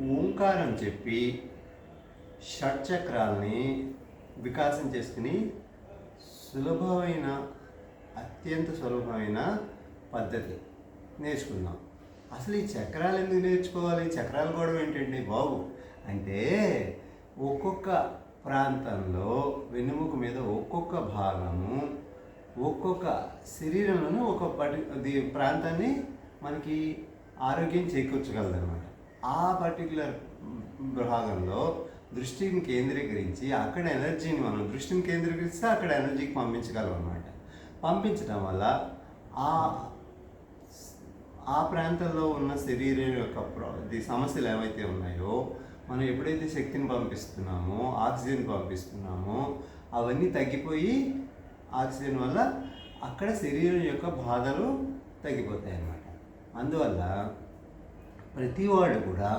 ఓంకారం చెప్పి షట్చక్రాల్ని వికాసం చేసుకుని సులభమైన అత్యంత సులభమైన పద్ధతి నేర్చుకుందాం. అసలు ఈ చక్రాలు ఎందుకు నేర్చుకోవాలి? చక్రాలు కూడా ఏంటండి బాబు? అంటే ఒక్కొక్క ప్రాంతంలో వెన్నుముక మీద ఒక్కొక్క భాగము ఒక్కొక్క శరీరంలోనూ ఒక పటి ప్రాంతాన్ని మనకి ఆరోగ్యం చేకూర్చగలదు అనమాట ఆ పర్టికులర్ భాగంలో దృష్టిని కేంద్రీకరించి అక్కడ ఎనర్జీని మనం దృష్టిని కేంద్రీకరిస్తే అక్కడ ఎనర్జీకి పంపించగలం అనమాట పంపించడం వల్ల ఆ ఆ ప్రాంతంలో ఉన్న శరీరం యొక్క సమస్యలు ఏవైతే ఉన్నాయో మనం ఎప్పుడైతే శక్తిని పంపిస్తున్నామో ఆక్సిజన్ పంపిస్తున్నామో అవన్నీ తగ్గిపోయి ఆక్సిజన్ వల్ల అక్కడ శరీరం యొక్క బాధలు తగ్గిపోతాయి అన్నమాట అందువల్ల ప్రతివాడు కూడా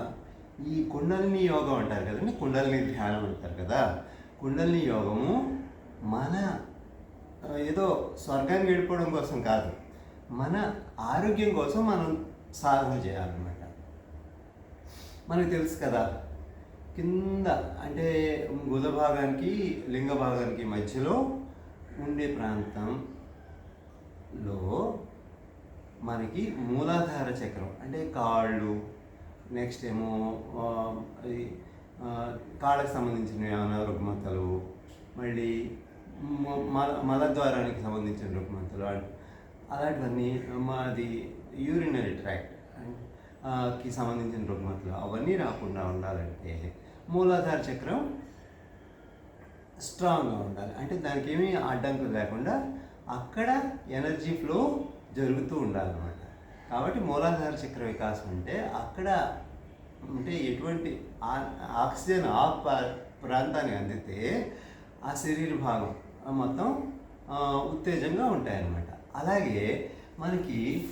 ఈ కుండలిని యోగం అంటారు కదండి కుండలిని ధ్యానం అంటారు కదా. కుండలిని యోగము మన ఏదో స్వర్గానికి వెళ్ళిపోవడం కోసం కాదు మన ఆరోగ్యం కోసం మనం సాధన చేయాలన్నమాట. మనకు తెలుసు కదా కింద అంటే గుద భాగానికి లింగ భాగానికి మధ్యలో ఉండే ప్రాంతంలో మనకి మూలాధార చక్రం. అంటే కాళ్ళు నెక్స్ట్ ఏమో కాళ్ళకు సంబంధించిన ఏమైనా రుగ్మతలు మళ్ళీ మల మలద్వారానికి సంబంధించిన రుగ్మతలు అలాంటివన్నీ మాది యూరినరీ ట్రాక్ట్కి సంబంధించిన రుగ్మతలు అవన్నీ రాకుండా ఉండాలంటే మూలాధార చక్రం స్ట్రాంగ్గా ఉండాలి. అంటే దానికి ఏమీ అడ్డంకులు లేకుండా అక్కడ ఎనర్జీ ఫ్లో జరుగుతూ ఉండాలన్నమాట. కాబట్టి మూలాధార చక్ర వికాసం అంటే అక్కడ అంటే ఎటువంటి ఆ- ఆక్సిజన్ ఆ ప- ప్రాంతానికి అందితే ఆ శరీర భాగం మొత్తం ఉత్తేజంగా ఉంటాయన్నమాట. అలాగే మనకి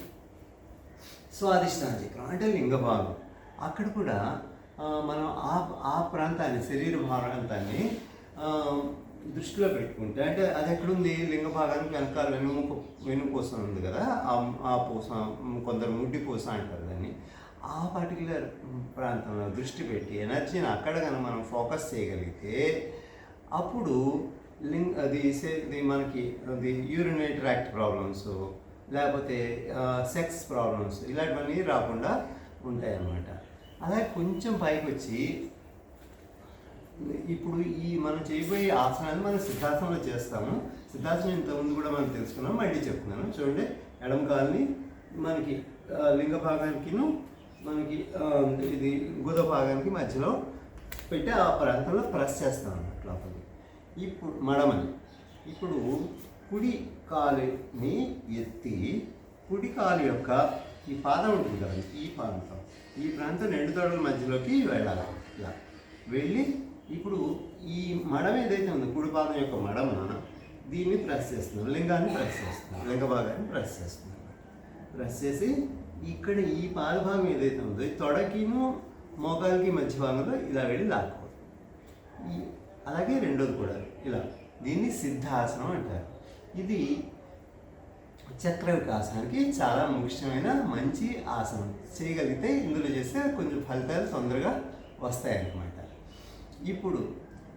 స్వాధిష్టాన చక్రం అంటే లింగ భాగం. అక్కడ కూడా మనం ఆ ఆ ప్రాంతాన్ని శరీర ప్రాంతాన్ని దృష్టిలో పెట్టుకుంటే అంటే అది ఎక్కడుంది? లింగ భాగానికి వెనకాల వెనుముక వెనుపూస ఉంది కదా ఆ ఆ పూస కొందరు ముడ్డి పూస అంటారు దాన్ని. ఆ పర్టికులర్ ప్రాంతంలో దృష్టి పెట్టి ఎనర్జీని అక్కడ కనుక మనం ఫోకస్ చేయగలిగితే అప్పుడు లింగ్ అది ఇది మనకి అది యూరినరీ ట్రాక్ట్ ప్రాబ్లమ్స్ లేకపోతే సెక్స్ ప్రాబ్లమ్స్ ఇలాంటివన్నీ రాకుండా ఉంటాయి అన్నమాట అలాగే కొంచెం పైకి వచ్చి ఇప్పుడు ఈ మనం చేయబోయే ఆసనాన్ని మనం సిద్ధాసనంలో చేస్తాము. సిద్ధాసనం ఇంతకుముందు కూడా మనం తెలుసుకున్నాం మళ్ళీ చెప్తున్నాను. చూడండి ఎడమ కాల్ని మనకి లింగ భాగానికిను మనకి ఇది గుద భాగానికి మధ్యలో పెట్టి ఆ ప్రాంతంలో ప్రెస్ చేస్తాం అన్నమాట లోపలికి. ఇప్పుడు మడమని. ఇప్పుడు కుడి కాలుని ఎత్తి కుడి కాలు యొక్క ఈ పాదం ఉంటుంది కదా ఈ ప్రాంతం. ఈ ప్రాంతం రెండు తొడల మధ్యలోకి వెళ్ళాలి. ఇలా. వెళ్ళి ఇప్పుడు ఈ మడం ఏదైతే ఉందో కుడి పాదం యొక్క మడమ దీన్ని ప్రెస్ చేస్తున్నాం లింగాన్ని ప్రెస్ చేస్తున్నాం లింగ భాగాన్ని ప్రెస్ చేస్తున్నాం ప్రెస్ చేసి ఇక్కడ ఈ పాదభాగం ఏదైతే ఉందో ఈ తొడకిను మోకాలకి మధ్య భాగంలో ఇలా వెళ్ళి లాక్కోవాలి. ఈ అలాగే రెండోది కూడా ఇలా. దీన్ని సిద్ధాసనం అంటారు. ఇది చక్ర వికాసానికి చాలా ముఖ్యమైన మంచి ఆసనం. చేయగలిగితే ఇందులో చేస్తే కొంచెం ఫలితాలు తొందరగా వస్తాయన్నమాట. ఇప్పుడు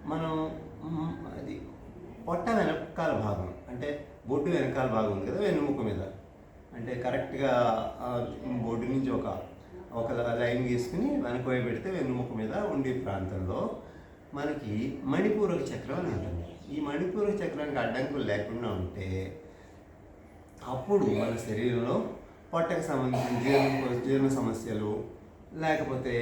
మనం అది పొట్ట వెనకాల భాగం అంటే బొడ్డు వెనకాల భాగం ఉంది కదా వెన్నుముక మీద. అంటే కరెక్ట్గా బొడ్డు నుంచి ఒక ఒక లైన్ గీసుకుని వెనకపోయి పెడితే వెన్నుముక మీద ఉండే ప్రాంతంలో మనకి మణిపూరక చక్రం అని ఉంటుంది. ఈ మణిపూరక చక్రానికి అడ్డంకులు లేకుండా ఉంటే అప్పుడు మన శరీరంలో పొట్టకు సంబంధించిన జీర్ణ జీర్ణ సమస్యలు లేకపోతే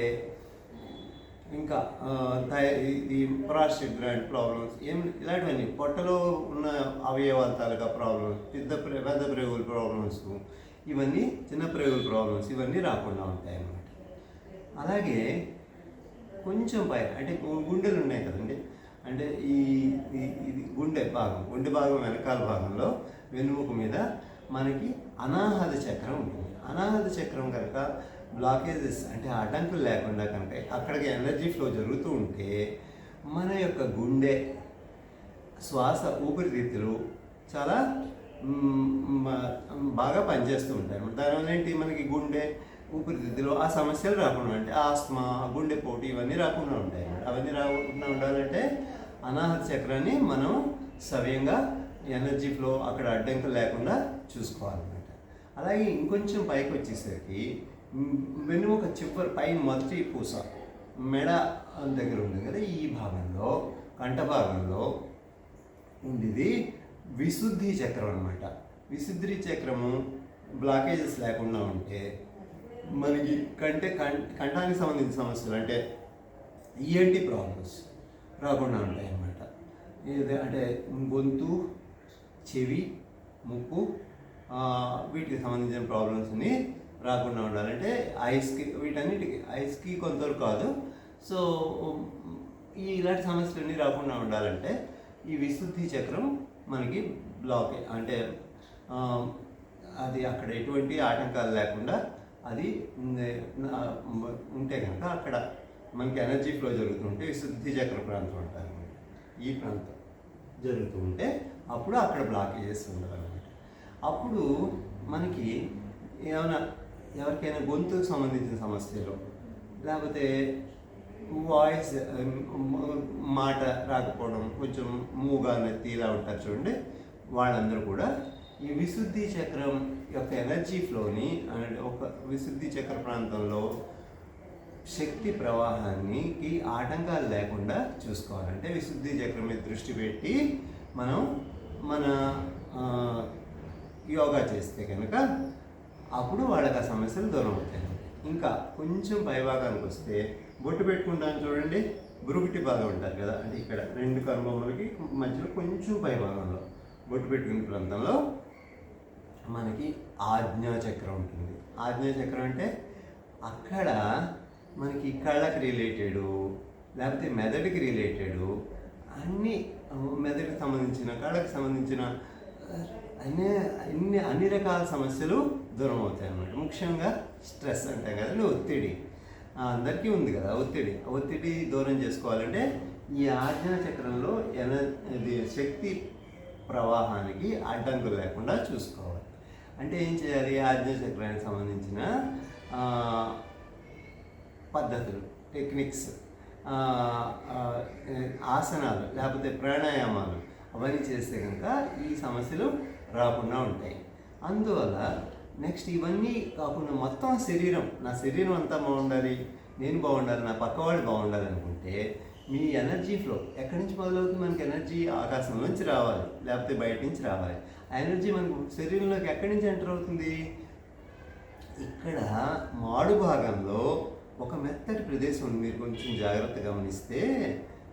ఇంకా ఆ, థై- ఇది ప్రాస్టేట్ గ్రాండ్ ప్రాబ్లమ్స్ ఏం ఇలాంటివన్నీ పొట్టలో ఉన్న అవయవాల తాలూకా ప్రాబ్లమ్స్ పెద్ద పెద్ద ప్రేగుల ప్రాబ్లమ్స్ ఇవన్నీ చిన్న ప్రేగుల ప్రాబ్లమ్స్ ఇవన్నీ రాకుండా ఉంటాయి అన్నమాట అలాగే కొంచెం పైన అంటే గుండెలు ఉన్నాయి కదండి అంటే ఈ ఈ- ఇది గుండె భాగం గుండె భాగం వెనకాల భాగంలో వెన్నుముక మీద మనకి అనాహత చక్రం ఉంటుంది. అనాహత చక్రం కనుక బ్లాకేజెస్ అంటే అడ్డంకులు లేకుండా కనుక అక్కడికి ఎనర్జీ ఫ్లో జరుగుతూ ఉంటే మన యొక్క గుండె శ్వాస ఊపిరితిత్తులు చాలా బాగా పనిచేస్తూ ఉంటాయి. దానివల్ల ఏంటి? మనకి గుండె ఊపిరితిత్తులు ఆ సమస్యలు రాకుండా ఉంటాయి ఆస్మా గుండెపోటు ఇవన్నీ రాకుండా ఉంటాయి. అవన్నీ రాకుండా ఉండాలంటే అనాహత చక్రాన్ని మనం సవ్యంగా ఎనర్జీ ఫ్లో అక్కడ అడ్డంకులు లేకుండా చూసుకోవాలన్నమాట. అలాగే ఇంకొంచెం పైకి వచ్చేసరికి వెన్నుముక చివరి పైన మొదటి పూస మెడ దగ్గర ఉంది కదా ఈ భాగంలో కంఠ భాగంలో ఉండేది విశుద్ధి చక్రం అనమాట విశుద్ధి చక్రము బ్లాకేజెస్ లేకుండా ఉంటే మనకి కంటే కం కంఠానికి సంబంధించిన సమస్యలు అంటే ఈఎన్టీ ప్రాబ్లమ్స్ రాకుండా ఉంటాయి అన్నమాట. ఇది అంటే గొంతు చెవి ముక్కు వీటికి సంబంధించిన ప్రాబ్లమ్స్ని రాకుండా ఉండాలంటే ఐస్కి వీటన్నిటికి. ఐస్కి కొంతవరకు కాదు. సో ఈ ఇలాంటి సమస్యలన్నీ రాకుండా ఉండాలంటే ఈ విశుద్ధి చక్రం మనకి బ్లాక్ అంటే అది అక్కడ ఎటువంటి ఆటంకాలు లేకుండా అది ఉంటే కనుక అక్కడ మనకి ఎనర్జీ ఫ్లో జరుగుతుంటే విశుద్ధి చక్ర ప్రాంతం అంటారు. ఈ ప్రాంతం జరుగుతూ ఉంటే అప్పుడు అక్కడ బ్లాకేజెస్ ఉండాలన్నమాట. అప్పుడు మనకి ఏమైనా ఎవరికైనా గొంతుకు సంబంధించిన సమస్యలు లేకపోతే వాయిస్ మాట రాకపోవడం కొంచెం మూగా నెత్తి ఇలా ఉంటారు చూడండి వాళ్ళందరూ కూడా ఈ విశుద్ధి చక్రం యొక్క ఎనర్జీ ఫ్లోని ఒక విశుద్ధి చక్ర ప్రాంతంలో శక్తి ప్రవాహానికి ఆటంకాలు లేకుండా చూసుకోవాలంటే విశుద్ధి చక్రం మీద దృష్టి పెట్టి మనం మన యోగా చేస్తే కనుక అప్పుడు వాళ్ళకి ఆ సమస్యలు దూరం అవుతాయి. ఇంకా కొంచెం పైభాగానికి వస్తే బొట్టు పెట్టుకుంటాను చూడండి గురుగుటి భాగం ఉంటారు కదా. అంటే ఇక్కడ రెండు కనుబొమ్మలకి మధ్యలో కొంచెం పైభాగంలో బొట్టు పెట్టుకునే ప్రాంతంలో మనకి ఆజ్ఞాచక్రం ఉంటుంది. ఆజ్ఞాచక్రం అంటే అక్కడ మనకి కళ్ళకి రిలేటెడ్ లేకపోతే మెదడుకి రిలేటెడు అన్ని మెదడుకి సంబంధించిన కళ్ళకి సంబంధించిన అన్ని అన్ని అన్ని రకాల సమస్యలు దూరం అవుతాయి అన్నమాట. ముఖ్యంగా స్ట్రెస్ అంటాం కదండి ఒత్తిడి. అందరికీ ఉంది కదా ఒత్తిడి. ఆ ఒత్తిడి దూరం చేసుకోవాలంటే ఈ ఆజ్ఞా చక్రంలో ఎనర్ ఇది శక్తి ప్రవాహానికి అడ్డంకులు లేకుండా చూసుకోవాలి. అంటే ఏం చేయాలి? ఆజ్ఞా చక్రానికి సంబంధించిన పద్ధతులు టెక్నిక్స్ ఆసనాలు లేకపోతే ప్రాణాయామాలు అవన్నీ చేస్తే కనుక ఈ సమస్యలు రాకుండా ఉంటాయి. అందువల్ల నెక్స్ట్ ఇవన్నీ కాకుండా మొత్తం శరీరం నా శరీరం అంతా బాగుండాలి నేను బాగుండాలి నా పక్కవాళ్ళు బాగుండాలి అనుకుంటే మీ ఎనర్జీ ఫ్లో ఎక్కడి నుంచి మొదలవుతుంది? మనకి ఎనర్జీ ఆకాశం నుంచి రావాలి లేకపోతే బయట నుంచి రావాలి. ఆ ఎనర్జీ మనకు శరీరంలోకి ఎక్కడి నుంచి ఎంటర్ అవుతుంది? ఇక్కడ మాడు భాగంలో ఒక మెత్తటి ప్రదేశం ఉంది. మీరు కొంచెం జాగ్రత్తగా గమనిస్తే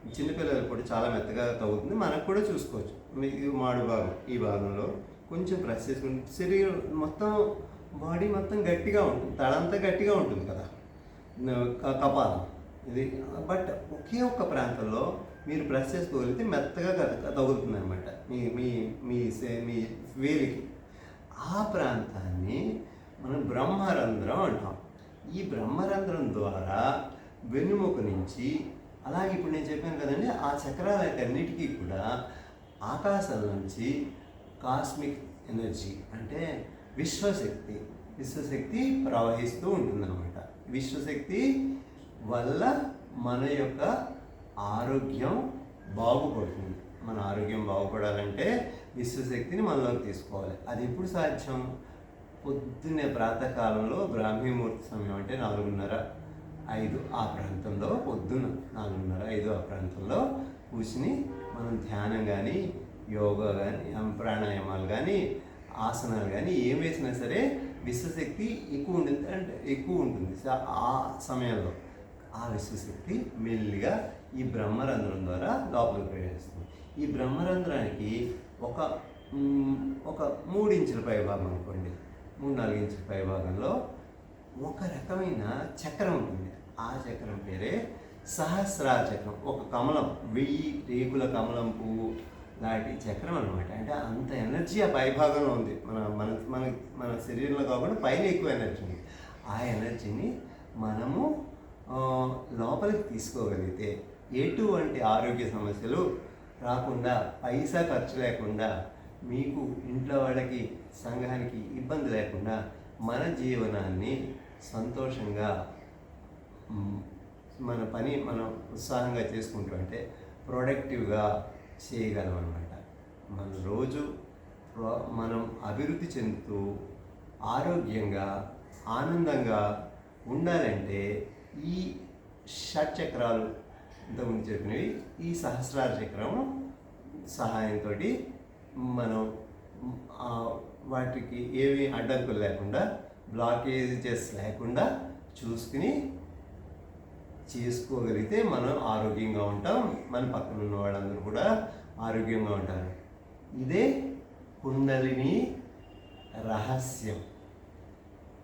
చిన్నపిల్లలు కూడా చాలా మెత్తగా తగ్గుతుంది మనకు కూడా చూసుకోవచ్చు. మీ- ఇది మాడు భాగం ఈ భాగంలో కొంచెం ప్రెస్ చేసుకుంటే శరీరం మొత్తం బాడీ మొత్తం గట్టిగా ఉంటుంది. తలంతా గట్టిగా ఉంటుంది కదా. కపాలం. ఇది బట్ ఒకే ఒక్క ప్రాంతంలో మీరు ప్రెస్ చేసుకోగలిగితే మెత్తగా తగులుతుంది అనమాట మీ మీ మీ సే- మీ వేలికి. ఆ ప్రాంతాన్ని మనం బ్రహ్మరంధ్రం అంటాం. ఈ బ్రహ్మరంధ్రం ద్వారా వెన్నుముక నుంచి అలాగే ఇప్పుడు నేను చెప్పాను కదండి ఆ చక్రాలన్నిటికీ కూడా ఆకాశం నుంచి కాస్మిక్ ఎనర్జీ అంటే విశ్వశక్తి విశ్వశక్తి ప్రవహిస్తూ ఉంటుందన్నమాట. విశ్వశక్తి వల్ల మన యొక్క ఆరోగ్యం బాగుపడుతుంది. మన ఆరోగ్యం బాగుపడాలంటే విశ్వశక్తిని మనలోకి తీసుకోవాలి. అది ఎప్పుడు సాధ్యం? పొద్దున్నే ప్రాతకాలంలో బ్రాహ్మీమూర్తి సమయం అంటే నాలుగున్నర. ఐదు ఆ ప్రాంతంలో పొద్దున్న నాలుగున్నర ఐదు ఆ ప్రాంతంలో కూర్చుని మనం ధ్యానం కానీ యోగా కానీ ప్రాణాయామాలు కానీ ఆసనాలు కానీ ఏం వేసినా సరే విశ్వశక్తి ఎక్కువ ఉంటుంది అంటే ఎక్కువ ఉంటుంది. ఆ సమయంలో ఆ విశ్వశక్తి మెల్లిగా ఈ బ్రహ్మరంధ్రం ద్వారా లోపలికి ప్రవేశిస్తుంది. ఈ బ్రహ్మరంధ్రానికి ఒక ఒక మూడు ఇంచుల పైభాగం అనుకోండి. మూడు నాలుగు ఇంచుల పైభాగంలో ఒక రకమైన చక్రం ఉంటుంది. ఆ చక్రం పేరే సహస్రా చక్రం ఒక కమలం వెయ్యి రేకుల కమలం పువ్వు లాంటి చక్రం అనమాట అంటే అంత ఎనర్జీ ఆ పైభాగంలో ఉంది. మన మన మన మన శరీరంలో కాకుండా పైన ఎక్కువ ఎనర్జీ ఉంది. ఆ ఎనర్జీని మనము లోపలికి తీసుకోగలిగితే ఎటువంటి ఆరోగ్య సమస్యలు రాకుండా పైసా ఖర్చు లేకుండా మీకు ఇంట్లో వాళ్ళకి సంఘానికి ఇబ్బంది లేకుండా మన జీవనాన్ని సంతోషంగా మన పని మనం ఉత్సాహంగా చేసుకుంటూ. అంటే ప్రొడక్టివ్గా చేయగలం అనమాట మన రోజు మనం అభివృద్ధి చెందుతూ ఆరోగ్యంగా ఆనందంగా ఉండాలంటే ఈ షట్ చక్రాలు ఇంతకుముందు చెప్పినవి ఈ సహస్రార చక్రం సహాయంతో మనం వాటికి ఏవి అడ్డంకులు లేకుండా బ్లాకేజెస్ లేకుండా చూసుకుని చేసుకోగలిగితే మనం ఆరోగ్యంగా ఉంటాం. మన పక్కన ఉన్న వాళ్ళందరూ కూడా ఆరోగ్యంగా ఉంటారు. ఇదే కుండలిని రహస్యం.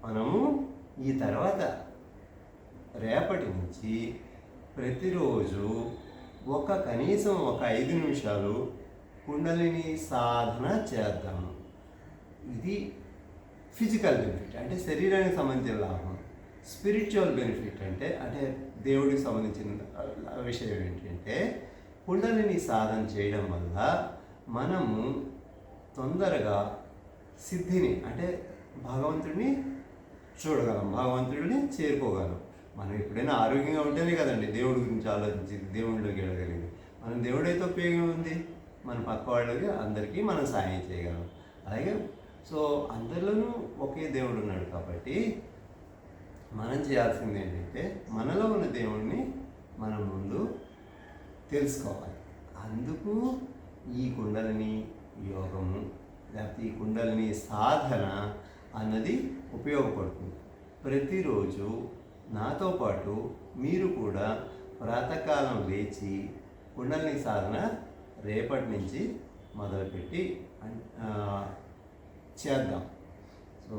మనము ఈ తర్వాత రేపటి నుంచి ప్రతిరోజు ఒక కనీసం ఒక ఐదు నిమిషాలు కుండలిని సాధన చేద్దాము. ఇది ఫిజికల్ బెనిఫిట్ అంటే శరీరానికి సంబంధించిన లాభం స్పిరిచువల్ బెనిఫిట్ అంటే అంటే దేవుడికి సంబంధించిన విషయం ఏంటంటే కుండలిని సాధన చేయడం వల్ల మనము తొందరగా సిద్ధిని అంటే భగవంతుడిని చూడగలం భగవంతుడిని చేరుకోగలం. మనం ఎప్పుడైనా ఆరోగ్యంగా ఉంటేనే కదండి దేవుడి గురించి ఆలోచించి దేవుడిలోకి వెళ్ళగలిగింది. మనం దేవుడైతే ఉపయోగం ఉంది? మన పక్క వాళ్ళకి అందరికీ మనం సాయం చేయగలం. అలాగే సో అందరిలోనూ ఒకే దేవుడు ఉన్నాడు కాబట్టి మనం చేయాల్సింది ఏంటంటే మనలో ఉన్న దేవుడిని మనం ముందు తెలుసుకోవాలి. అందుకు ఈ కుండలని యోగము లేకపోతే ఈ కుండలని సాధన అన్నది ఉపయోగపడుతుంది. ప్రతిరోజు నాతో పాటు మీరు కూడా ప్రాతకాలం లేచి కుండలిని సాధన రేపటి నుంచి మొదలుపెట్టి చేద్దాం సో